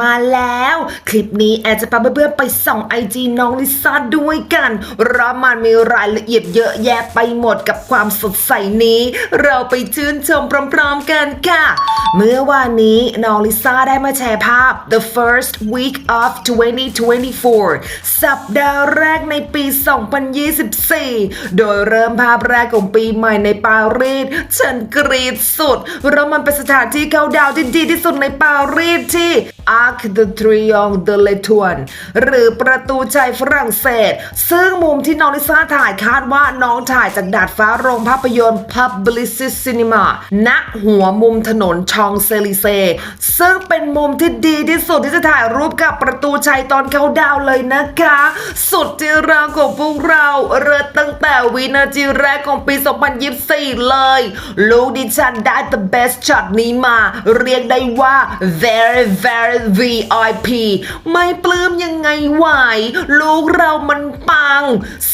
มาแล้ว คลิปนี้แอดจะพาเพื่อนๆไปส่องไอจีน้องลิซ่าด้วยกันเพราะมันมีรายละเอียดเยอะแยะไปหมดกับความสดใสนี้ เราไปชื่นชมพร้อมๆกันค่ะ เมื่อวานนี้น้องลิซ่าได้มาแชร์ภาพ the first week of 2024 สัปดาห์แรกในปี 2024 โดยเริ่มภาพแรกของปีใหม่ในปารีสฉันกรีดสุด เพราะมันเป็นสถานที่เขาดาวที่ดีที่สุดในปารีสที่ Arc de Triomphe de l'Étoile หรือประตูชัยฝรั่งเศส ซึ่งมุมที่น้องลิซ่าถ่ายคาดว่าน้องถ่ายจากดาดฟ้าโรงภาพยนตร์ Publicis Cinema ณหัวมุมถนนชองเซลิเซ ซึ่งเป็นมุมที่ดีที่สุดที่จะถ่ายรูปกับประตูชัยตอนเขาดาวเลยนะคะ สุดที่รักของพวกเราเริ่มตั้งแต่วินาทีแรกของปี 2024 เลย ลูกดิฉันได้ the best shot นี้มา เรียกได้ว่า very very VIP ไม่ปลื้มยังไงไหว ลูกเรามันปัง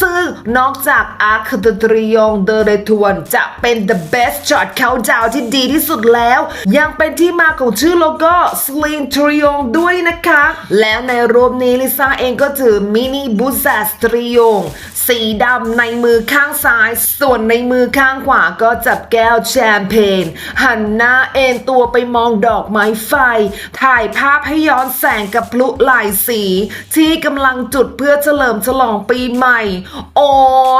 ซึ่งนอกจาก Arc de Triomphe de l'Étoile จะเป็น the best shot เขาดาวที่ดีที่สุดแล้ว ยังเป็นที่มาของชื่อโลโก้ Sling Triomphe ด้วยนะคะ แล้วในรูปนี้ลิซ่าเองก็ถือมินิบูซัสตริยงสีดำในมือข้างซ้าย ส่วนในมือข้างขวาก็จับแก้วแชมเปญหันหน้าเอนตัวไปมองดอกไม้ไฟ ถ่ายภาพให้ย้อนแสงกับพลุหลายสี ที่กำลังจุดเพื่อเฉลิมฉลองปีใหม่ โอ้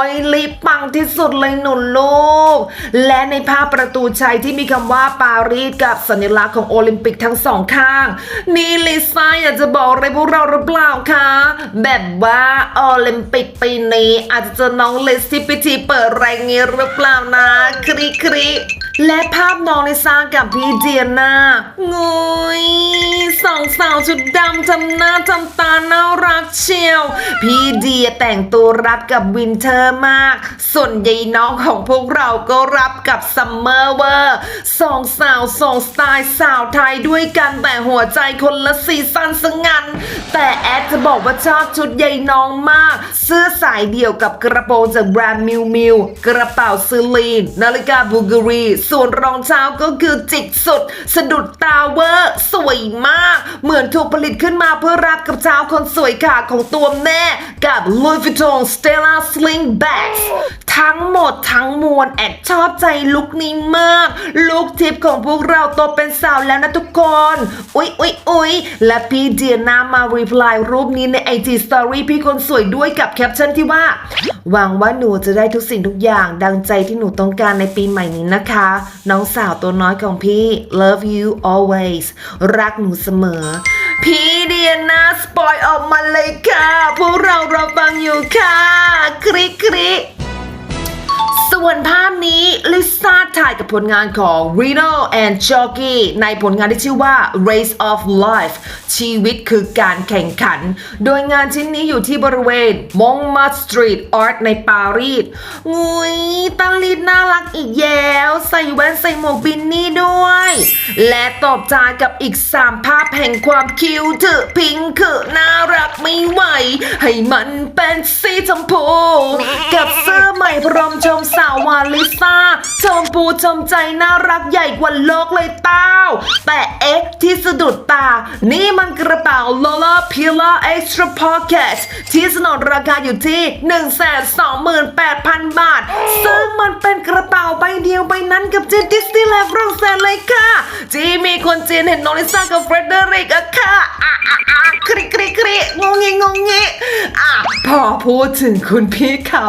ยลิปปังที่สุดเลยหนุนลูก และในภาพประตูชัยที่มีคำว่าปารีสกับสัญลักษณ์ของโอลิมปิกทั้งสองข้าง นี่ลิซ่าอยากจะบอกอะไรพวกเราหรือเปล่าคะ แบบว่าโอลิมปิกปีนี้ อาจจะเจอน้องเลสที่พิธีเปิดรายงานหรือเปล่านะคริคริและภาพน้องลิซ่ากับพี่เจียน่างยสองสาวชุดดำทำหน้าทำตาน่ารักเชียว พี่เดียแต่งตัวรับกับวินเทอร์มาก ส่วนยายน้องของพวกเราก็รับกับซัมเมอร์เวอร์สองสาวสองสไตล์สาวไทยด้วยกันแต่หัวใจคนละซีซันสงัน แต่แอดจะบอกว่าชอบชุดยายน้องมาก เสื้อสายเดี่ยวกับกระโปรงจากแบรนด์มิวมิวกระเป๋าซิลีน นาฬิกาบูการีส่วนรองเท้าก็คือจิกสุด สะดุดตาเวอร์ สวยมากเหมือนถูกผลิตขึ้นมาเพื่อรับกับเท้าคนสวยขาของตัวแม่กับ Louis Vuitton Stella Sling Bags ทั้งหมดทั้งมวลแอดชอบใจลุคนี้มาก ลุคทิปของพวกเราโตเป็นสาวแล้วนะทุกคน อุ๊ยอุ๊ยอุ๊ยและพี่เดียนามารีพลายรูปนี้ใน IG Story พี่คนสวยด้วยกับแคปชั่นที่ว่า หวังว่าหนูจะได้ทุกสิ่งทุกอย่างดังใจที่หนูต้องการในปีใหม่นี้นะคะ น้องสาวตัวน้อยของพี่ love you always รักหนูเสมอ พี่เดียนาสปอยออกมาเลยค่ะ พวกเรารอฟังอยู่ค่ะคริคริส่วนภาพ กับผลงานของ Reno and Jockey ในผลงานที่ชื่อว่า Race of Life ชีวิตคือการแข่งขัน โดยงานชิ้นนี้อยู่ที่บริเวณ Montmartre Street Art ในปารีสงุยตังลิดน่ารักอีกแล้ว ใส่แว่นใส่หมวกบินนี่ด้วย และตอบจากับอีก 3 ภาพแห่งความคิวเถอพิงคือน่ารักไม่ไหว ให้มันเป็นสีชมพู กับเสื้อใหม่พร้อมชมสาววาลิซ่าชมพูชมใจน่ารักใหญ่กว่าโลกเลยเต้า แต่เอ๊ะที่สะดุดตา นี่มันกระเป๋า Lola Pila Extra Pocket ที่สนนราคาอยู่ที่ 128,000 บาท ซึ่งมันเป็นกระเป๋าใบเดียวใบนั้นกับจีนดิสนีย์แลนด์ฝรั่งเศสเลยค่ะที่มีคนจีนเห็นน้องลิซ่ากับเฟรเดริกอะค่ะอะอะอะคริคริคริงงงงงงอะพอพูดถึงคุณพี่เขา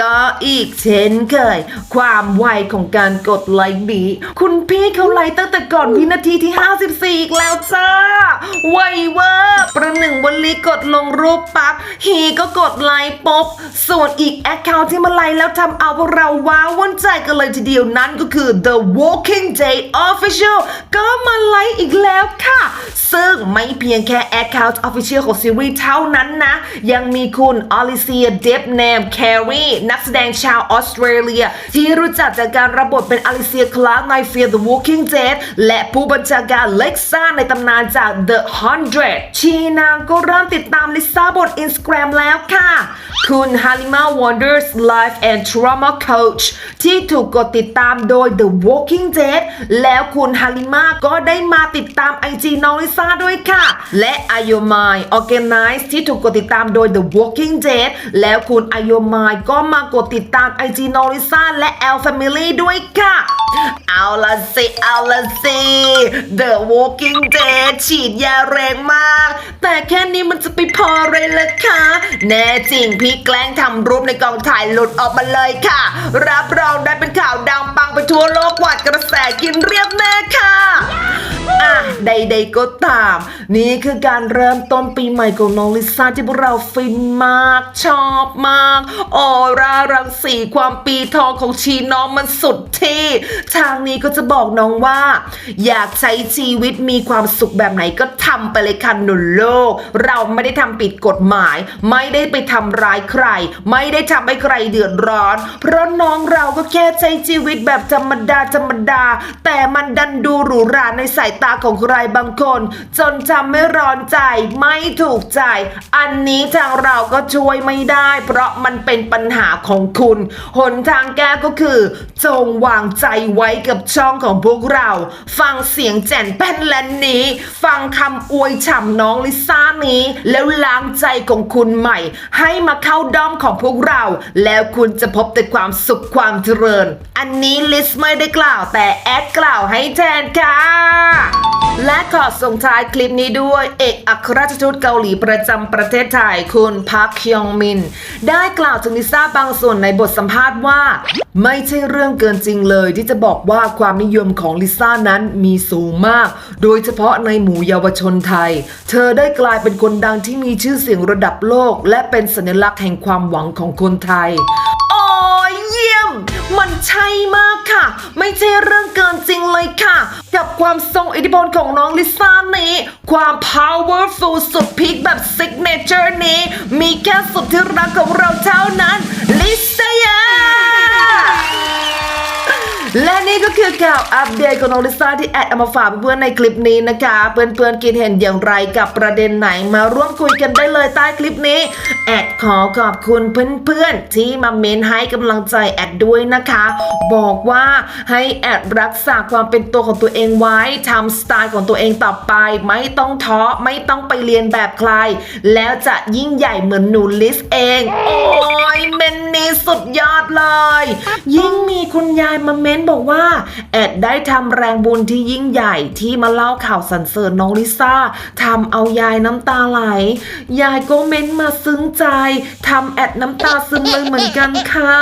ก็อีกเช่นเคย ความไวของการกดไลค์นี้ คุณพี่เขาไลค์ตั้งแต่ก่อนวินาทีที่ 54 อีกแล้วจ้าไวเวอร์ประหนึ่งวันลีกดลงรูปปั๊บฮีก็กดไลค์ปุ๊บส่วนอีกแอคเคาท์ที่มาไลค์แล้วทำเอาพวกเราว้าวุ่นใจกันเลยทีเดียวนั้นก็คือ The Walking Dead Official ก็มาไลค์อีกแล้วค่ะ ซึ่งไม่เพียงแค่ Account Official ของซีรีส์เท่านั้นนะ ยังมีคุณอลิเซียเดฟแนมแครีนักแสดงชาวออสเตรเลีย ที่รู้จักจากการรับบทเป็นอลิเซียคลาร์กใน Fear the Walking Dead และผู้บัญชาการเล็กซ่าในตำนานจาก The 100 ชีนางก็เริ่มติดตามลิซ่าบน Instagram แล้วค่ะ คุณฮาริมา Wonders Life and Trauma Coach ที่ถูกกดติดตามโดย The Walking Dead แล้วคุณฮาริมาก็ได้มาติดตาม IG น้องลิซ่าด้วยค่ะ และอ y o m i Organize ที่ถูกกดติดตามโดย The Walking Dead แล้วคุณอ y o m i ก็มากดติดตาม IG น้องลิซ่าและ L Family ด้วยค่ะ เอาละสิเอาละสิ The Walking Dead ฉีดยาแรงมาก แต่แค่นี้มันจะไปพอเลยล่ะคะ แน่จริงพี่แกล้งทำรูปในกองถ่ายหลุดออกมาเลยค่ะ รับรองได้เป็นข่าวดังปังไปทั่วโลกกวาดกระแสกินเรียบแน่ค่ะ อะใดๆก็ตาม นี่คือการเริ่มต้นปีใหม่ของน้องลิซ่าที่พวกเราฟินมาก ชอบมากออร่ารังสีความปีทองของชีน้องมันสุดที่ ทางนี้ก็จะบอกน้องว่า อยากใช้ชีวิตมีความสุขแบบไหนก็ทำไปเลยค่ะหนุนโลก เราไม่ได้ทำผิดกฎหมาย ไม่ได้ไปทำร้ายใคร ไม่ได้ทำให้ใครเดือดร้อน เพราะน้องเราก็แค่ใช้ชีวิตแบบธรรมดาธรรมดา แต่มันดันดูหรูหราในสายตาของใครบางคน จนทำให้ร้อนใจไม่ถูกใจ อันนี้ทางเราก็ช่วยไม่ได้ เพราะมันเป็นปัญหาของคุณ หนทางแก้ก็คือ จงวางใจไว้กับช่องของพวกเรา ฟังเสียงแจ่นแป้นและนี้ ฟังคำอวยฉ่ำน้องลิซ่านี้ แล้วล้างใจของคุณใหม่ ให้มาเข้าด้อมของพวกเรา แล้วคุณจะพบแต่ความสุขความเจริญ อันนี้ลิสไม่ได้กล่าวแต่แอดกล่าวให้แทนค่ะและขอส่งท้ายคลิปนี้ด้วยเอกอัครราชทูตเกาหลีประจำประเทศไทยคุณพักฮยองมิน ได้กล่าวถึงลิซ่าบางส่วนในบทสัมภาษณ์ว่า ไม่ใช่เรื่องเกินจริงเลยที่จะบอกว่าความนิยมของลิซ่านั้นมีสูงมาก โดยเฉพาะในหมู่เยาวชนไทย เธอได้กลายเป็นคนดังที่มีชื่อเสียงระดับโลก และเป็นสัญลักษณ์แห่งความหวังของคนไทย มันใช่มากค่ะ ไม่ใช่เรื่องเกินจริงเลยค่ะ กับความทรงอิทธิพลของน้องลิซ่านี้ ความ powerful สุดพีคแบบ signature นี้ มีแค่สุดที่รักของเราเท่านั้นลิซ่า และนี่ก็คือข่าวอัปเดตของน้องลิซ่าที่แอดเอามาฝากเพื่อนๆในคลิปนี้นะคะ เพื่อนๆคิดเห็นอย่างไรกับประเด็นไหนมาร่วมคุยกันได้เลยใต้คลิปนี้แอดขอขอบคุณเพื่อนๆที่มาเมนให้กำลังใจแอดด้วยนะคะ บอกว่าให้แอดรักษาความเป็นตัวของตัวเองไว้ทำสไตล์ของตัวเองต่อไป ไม่ต้องท้อไม่ต้องไปเรียนแบบใคร แล้วจะยิ่งใหญ่เหมือนหนูลิสเอง โอ้ยเมนนี่สุดยอดเลย ยิ่งมีคุณยายมาเมนบอกว่า แอดได้ทำแรงบุญที่ยิ่งใหญ่ที่มาเล่าข่าวสรรเสริญน้องลิซ่าทำเอายายน้ำตาไหล ยายก็เม้นมาซึ้งใจทำแอดน้ำตาซึมเลยเหมือนกันค่ะ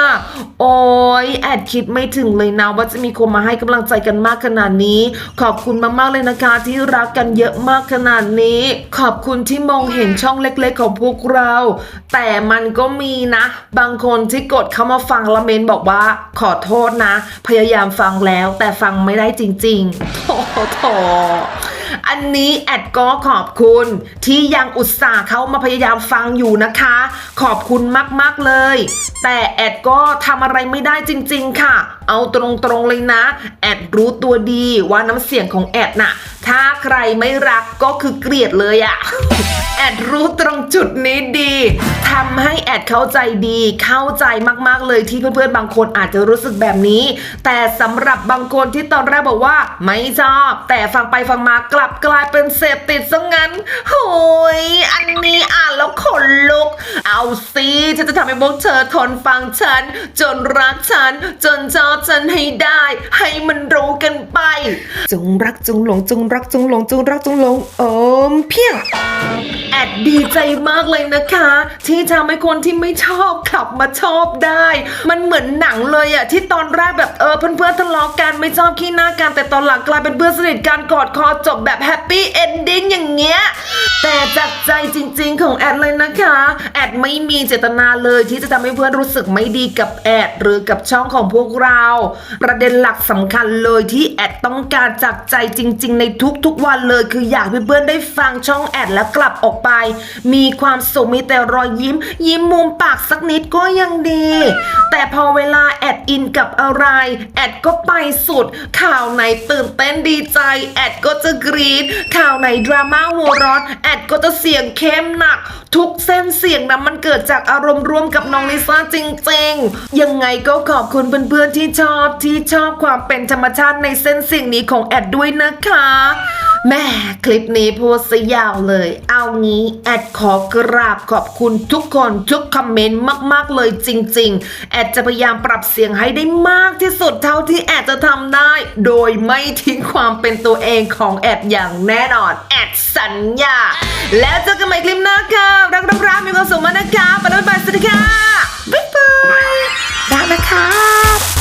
โอ้ยแอดคิดไม่ถึงเลยนะว่าจะมีคนมาให้กำลังใจกันมากขนาดนี้ ขอบคุณมากๆเลยนะคะที่รักกันเยอะมากขนาดนี้ ขอบคุณที่มองเห็นช่องเล็กๆของพวกเรา แต่มันก็มีนะ บางคนที่กดเข้ามาฟังละเมนบอกว่าขอโทษนะ พยายามฟังแล้วแต่ฟังไม่ได้จริงๆโถโถอันนี้แอดก็ขอบคุณที่ยังอุตส่าห์เข้ามาพยายามฟังอยู่นะคะ ขอบคุณมาก ๆ เลย แต่แอดก็ทำอะไรไม่ได้จริง ๆ ค่ะ เอาตรง ๆ เลยนะ แอดรู้ตัวดีว่าน้ำเสียงของแอดน่ะ ถ้าใครไม่รักก็คือเกลียดเลยอะแอดรู้ตรงจุดนี้ดีทำให้แอดเข้าใจดี เข้าใจมากๆเลยที่เพื่อนๆบางคนอาจจะรู้สึกแบบนี้ แต่สำหรับบางคนที่ตอนแรกบอกว่า ไม่ชอบ แต่ฟังไปฟังมากลับกลายเป็นเสพติดซะงั้นโหยอันนี้อ่านแล้วขนลุก เอาสิฉันจะทำให้พวกเธอทนฟังฉัน จนรักฉัน จนชอบฉันให้ได้ ให้มันรู้กันไป จงรักจงหลงจงรักักจงหลงจงรักจงหลงโอมเพียงแอดดีใจมากเลยนะคะ ที่ทำให้คนที่ไม่ชอบกลับมาชอบได้ มันเหมือนหนังเลยอะที่ตอนแรกแบบเออเพื่อนๆทะเลาะกันไม่ชอบขี้หน้ากันแต่ตอนหลังกลายเป็นเพื่อนสนิทกันกอดคอจบแบบแฮปปี้เอนดิ้งอย่างเงี้ยแต่จากใจจริง ๆ ของแอดเลยนะคะแอดไม่มีเจตนาเลยที่จะทำให้เพื่อนรู้สึกไม่ดีกับแอดหรือกับช่องของพวกเรา ประเด็นหลักสำคัญเลยที่แอดต้องการจากใจจริง ๆ ในทุทุกๆวันเลยคืออยากเพื่อนๆได้ฟังช่องแอดแล้วกลับออกไป มีความสุขมีแต่รอยยิ้ม ยิ้มมุมปากสักนิดก็ยังดี แต่พอเวลาแอดอินกับอะไร แอดก็ไปสุด ข่าวไหนตื่นเต้นดีใจ แอดก็จะกรีดข่าวไหนดราม่าหัวร้อนแอดก็จะเสียงเข้มหนัก ทุกเส้นเสียงนะมันเกิดจากอารมณ์ร่วมกับน้องลิซ่าจริงๆ ยังไงก็ขอบคุณเพื่อนๆที่ชอบที่ชอบความเป็นธรรมชาติในเส้นเสียงนี้ของแอดด้วยนะคะแม่คลิปนี้โพสยาวเลย เอางี้แอดขอกราบขอบคุณทุกคนทุกคอมเมนต์มาก ๆ เลยจริง ๆ แอดจะพยายามปรับเสียงให้ได้มากที่สุดเท่าที่แอดจะทำได้ โดยไม่ทิ้งความเป็นตัวเองของแอดอย่างแน่นอน แอดสัญญา แล้วเจอกันใหม่คลิปหน้าค่ะรักรักรักมีความสุขมากนะคะไปแล้วบ๊ายบายสวัสดีค่ะบ๊ายบายรักนะครับ